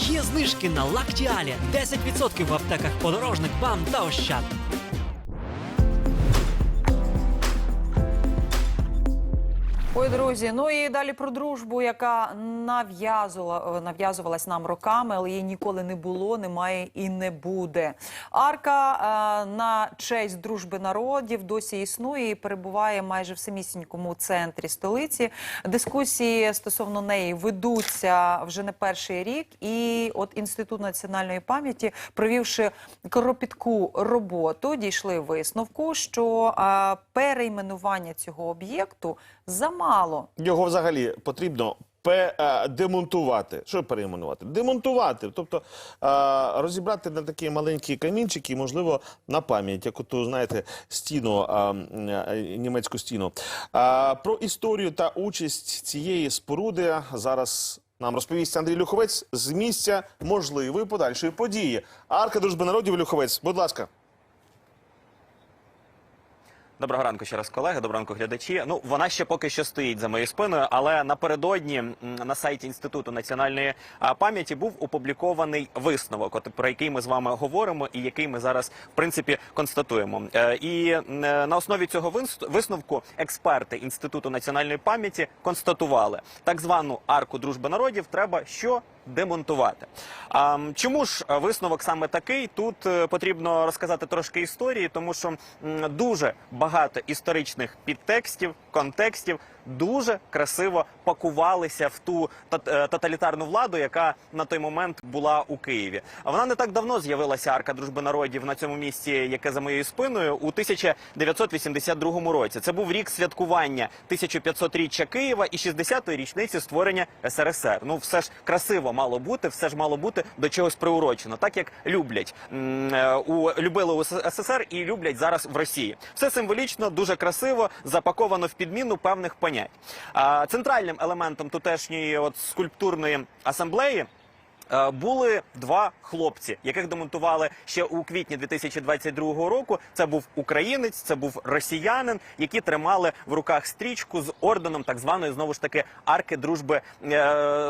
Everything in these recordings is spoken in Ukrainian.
Є знижки на Лактіалі 10% в аптеках подорожник, бам та ощад. Ой, друзі, ну і далі про дружбу, яка нав'язувала нав'язувалась нам роками, але її ніколи не було, немає і не буде. Арка е, на честь дружби народів досі існує і перебуває майже в самісінькому центрі столиці. Дискусії стосовно неї ведуться вже не перший рік. І от інститут національної пам'яті, провівши кропітку роботу, дійшли висновку, що е, перейменування цього об'єкту замало. Його взагалі потрібно е, демонтувати. Що перейменувати? Демонтувати. Тобто е, розібрати на такі маленькі камінчики, можливо, на пам'ять, як оту, знаєте, стіну, е, німецьку стіну. Про історію та участь цієї споруди зараз. Нам розповість Андрій Люховець з місця можливої подальшої події. Арка дружби народів Люховець, будь ласка. Доброго ранку ще раз, колеги. Доброго ранку, глядачі. Ну вона ще поки що стоїть за моєю спиною, але напередодні на сайті інституту національної пам'яті був опублікований висновок, от про який ми з вами говоримо, і який ми зараз в принципі констатуємо. Е, І е, на основі цього вис- висновку експерти інституту національної пам'яті констатували так звану арку дружби народів. Треба що демонтувати. А чому ж висновок саме такий? Тут е, потрібно розказати трошки історії, тому що дуже багато історичних підтекстів, контекстів дуже красиво пакувалися в ту е, тоталітарну владу, яка на той момент була у Києві. А вона не так давно з'явилася арка дружби народів на цьому місці, яке за моєю спиною, у 1982 році. Це був рік святкування 1500-річчя Києва і 60-ї річниці створення СРСР. Ну, все ж красиво мало бути, все ж мало бути до чогось приурочено, так як люблять е, у любили у СССР і люблять зараз в Росії. Все символічно, дуже красиво, запаковано в підміну певних понять. Центральним елементом тутешньої от скульптурної асамблеї. Е, Були два хлопці, яких демонтували ще у квітні 2022 року. Це був українець, це був росіянин, які тримали в руках стрічку з орденом так званої знову ж таки арки дружби е,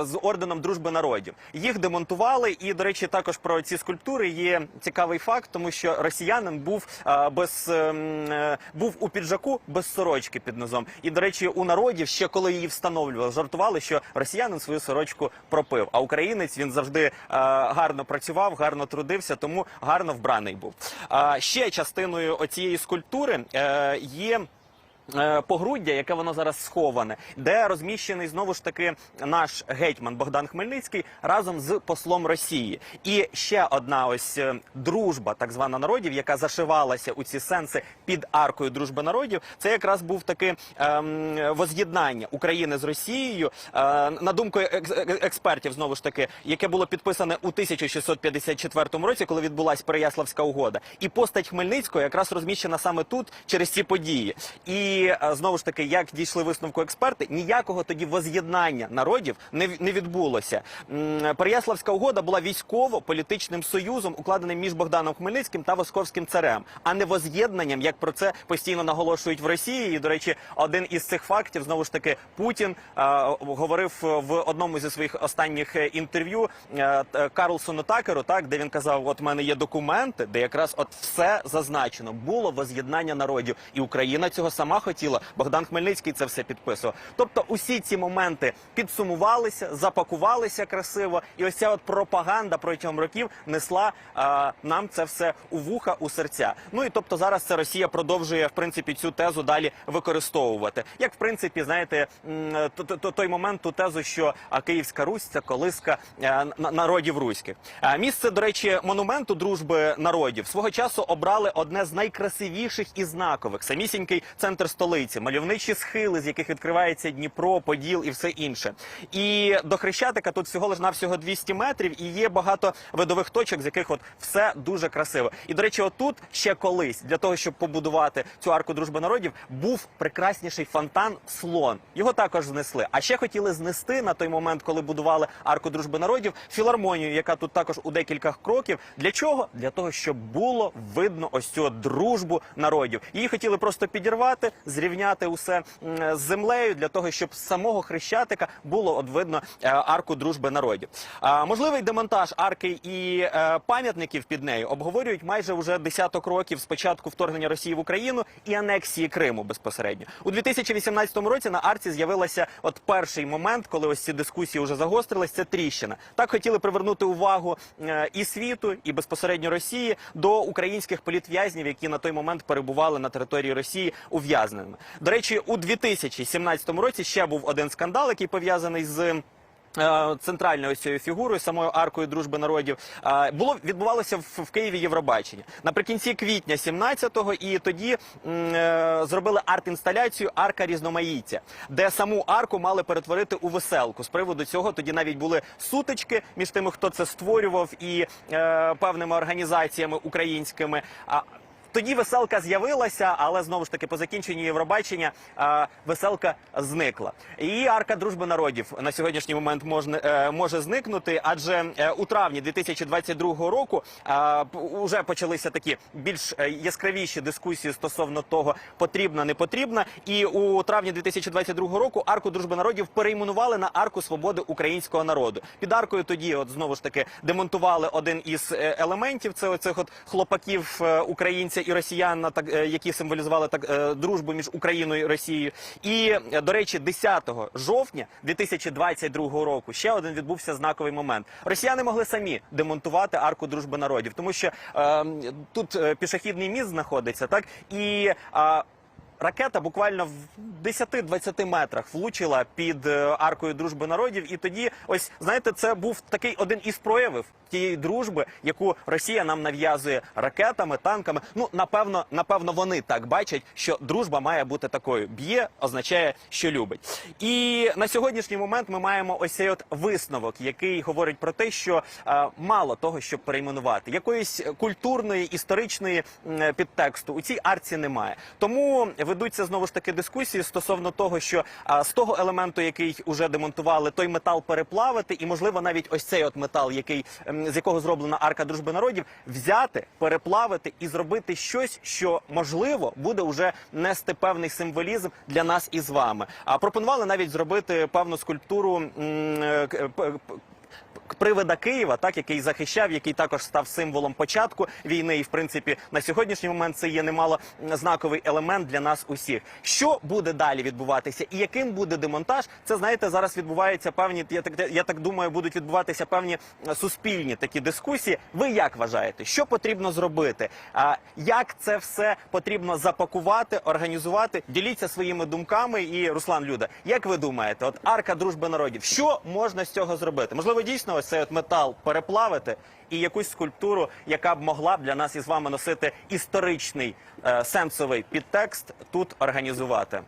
з орденом дружби народів. Їх демонтували, і до речі, також про ці скульптури є цікавий факт, тому що росіянин був е, без ем, був у піджаку без сорочки під низом. І до речі, у народів ще коли її встановлювали, жартували, що росіянин свою сорочку пропив, а українець він завжди е, гарно працював, гарно трудився, тому гарно вбраний був. Ще частиною оцієї скульптури е, є. Е, Погруддя, яке воно зараз сховане, де розміщений знову ж таки наш гетьман Богдан Хмельницький разом з послом Росії. І ще одна ось е, дружба, так звана народів, яка зашивалася у ці сенси під аркою дружби народів. Це якраз був таке ем, воз'єднання України з Росією. Е, на думку екс- е- експертів, знову ж таки, яке було підписане у 1654 році, коли відбулася Переяславська угода, і постать Хмельницького якраз розміщена саме тут через ці події. І е, знову ж таки, як дійшли висновку експерти, ніякого тоді воз'єднання народів не, не відбулося. Переяславська угода була військово-політичним союзом, укладеним між Богданом Хмельницьким та Московським царем, а не воз'єднанням, як про це постійно наголошують в Росії. І, до речі, один із цих фактів знову ж таки Путін е, говорив в одному зі своїх останніх е, інтерв'ю Карлсону Такеру, так де він казав: От мене є документи, де якраз от все зазначено було воз'єднання народів, і Україна цього сама хотіла. Богдан Хмельницький це все підписував. Тобто, усі ці моменти підсумувалися, запакувалися красиво, і ось ця от пропаганда протягом років несла е, нам це все у вуха, у серця. Ну і тобто зараз це Росія продовжує в принципі цю тезу далі використовувати. Як в принципі, знаєте, то- то- то- той момент ту тезу, що Київська Русь це колиска е, на- народів руських. Е, Місце, до речі, монументу дружби народів свого часу обрали одне з найкрасивіших і знакових самісінький центр столиці, мальовничі схили, з яких відкривається Дніпро, Поділ і все інше. І до Хрещатика тут всього лиш навсього 200 метрів, і є багато видових точок, з яких от все дуже красиво. І до речі, отут ще колись для того, щоб побудувати цю арку дружби народів, був прекрасніший фонтан слон. Його також знесли. А ще хотіли знести на той момент, коли будували арку дружби народів, філармонію, яка тут також у декілька кроків. Для чого? Для того, щоб було видно ось цю дружбу народів. Її хотіли просто підірвати, зрівняти усе з землею для того, щоб з самого хрещатика було от видно е, арку дружби народів. Можливий демонтаж арки і е, пам'ятників під нею обговорюють майже вже десяток років з початку вторгнення Росії в Україну і анексії Криму безпосередньо. У 2018 році на арці з'явилася от перший момент, коли ось ці дискусії вже загострились. Це тріщина. Так хотіли привернути увагу е, і світу, і безпосередньо Росії до українських політв'язнів, які на той момент перебували на території Росії ув'язненими. До речі, у 2017 році ще був один скандал, який пов'язаний з. е, Центральною цією фігурою, самою аркою дружби народів, е, було відбувалося в, в Києві Євробачення наприкінці квітня 17-го, і тоді м, е, зробили арт-інсталяцію Арка різноманіття, де саму арку мали перетворити у веселку. З приводу цього тоді навіть були сутички між тими, хто це створював, і е, певними організаціями українськими. Тоді веселка з'явилася, але знову ж таки по закінченні Євробачення веселка зникла. І арка дружби народів на сьогоднішній момент можна, е, може зникнути, адже е, у травні 2022 року вже почалися такі більш е, яскравіші дискусії стосовно того, потрібна, не потрібна. І у травні 2022 року арку дружби народів перейменували на арку свободи українського народу. Під аркою тоді, от знову ж таки, демонтували один із елементів. Це оцих от хлопаків українця і росіян, так е, які символізували так е, дружбу між Україною і Росією. І е, до речі, 10 жовтня 2022 року ще один відбувся знаковий момент. Росіяни могли самі демонтувати арку дружби народів, тому що е, тут пішохідний міст знаходиться, так і. е, Ракета буквально в 10-20 метрах влучила під е, аркою дружби народів, і тоді, ось знаєте, це був такий один із проявів тієї дружби, яку Росія нам нав'язує ракетами, танками. Ну напевно, напевно, вони так бачать, що дружба має бути такою. Б'є означає, що любить. І на сьогоднішній момент ми маємо ось цей от висновок, який говорить про те, що е, мало того, щоб перейменувати якоїсь культурної історичної м, підтексту у цій арці немає. Тому ведуться знову ж таки дискусії стосовно того, що а, з того елементу, який уже демонтували, той метал переплавити, і можливо навіть ось цей от метал, який ем, з якого зроблена арка дружби народів, взяти, переплавити і зробити щось, що можливо буде вже нести певний символізм для нас і з вами. А пропонували навіть зробити певну скульптуру. м, е, п- привида Києва, так який захищав, який також став символом початку війни, і в принципі на сьогоднішній момент це є немало знаковий елемент для нас усіх. Що буде далі відбуватися, і яким буде демонтаж? Це знаєте, зараз відбуваються певні. Я так я так думаю, будуть відбуватися певні е, суспільні такі дискусії. Ви як вважаєте, що потрібно зробити? А як це все потрібно запакувати, організувати? Діліться своїми думками. І Руслан Люда, як ви думаєте, от арка дружби народів, що можна з цього зробити? Можливо, дійсно ось цей от метал переплавити і якусь скульптуру, яка б могла для нас із вами носити історичний е, сенсовий підтекст, тут організувати.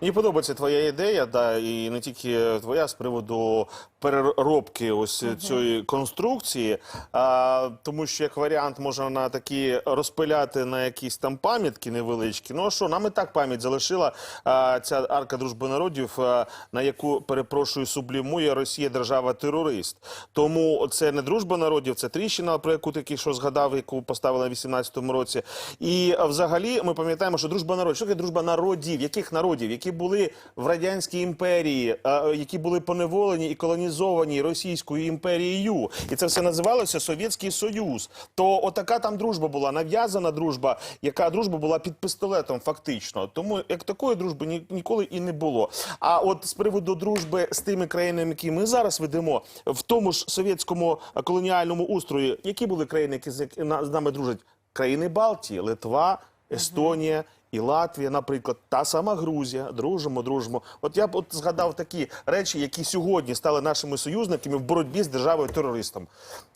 Мені подобається твоя ідея, да, і не тільки твоя з приводу переробки ось цієї конструкції, а, тому що як варіант можна на такі розпиляти на якісь там пам'ятки невеличкі. Ну а що, нам і так пам'ять залишила а, ця арка дружби народів, а, на яку перепрошую сублімує Росія держава-терорист. Тому це не дружба народів, це тріщина, про яку тільки що згадав, яку поставили в 18-му році. І взагалі ми пам'ятаємо, що дружба народів. Що таке дружба народів? Яких народів? Які були в радянській імперії, які були поневолені і колонізовані Російською імперією, і це все називалося Совєтський Союз. То отака там дружба була, нав'язана дружба, яка дружба була під пістолетом, фактично. Тому як такої дружби ні, ніколи і не було. А от з приводу дружби з тими країнами, які ми зараз ведемо, в тому ж совєтському колоніальному устрої, які були країни, які з нами дружать? Країни Балтії, Литва, Естонія. І Латвія, наприклад, та сама Грузія, дружимо, дружимо. От я б от згадав такі речі, які сьогодні стали нашими союзниками в боротьбі з державою терористом,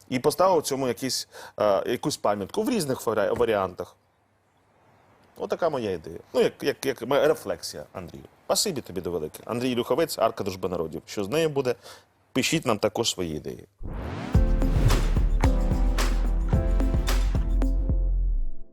і поставив цьому якісь, е, якусь пам'ятку в різних варі- варіантах. Отака моя ідея. Ну, як, як, як моя рефлексія, Андрію. Спасибі тобі до велике. Андрій Люховець, Арка Дружби народів. Що з нею буде? Пишіть нам також свої ідеї.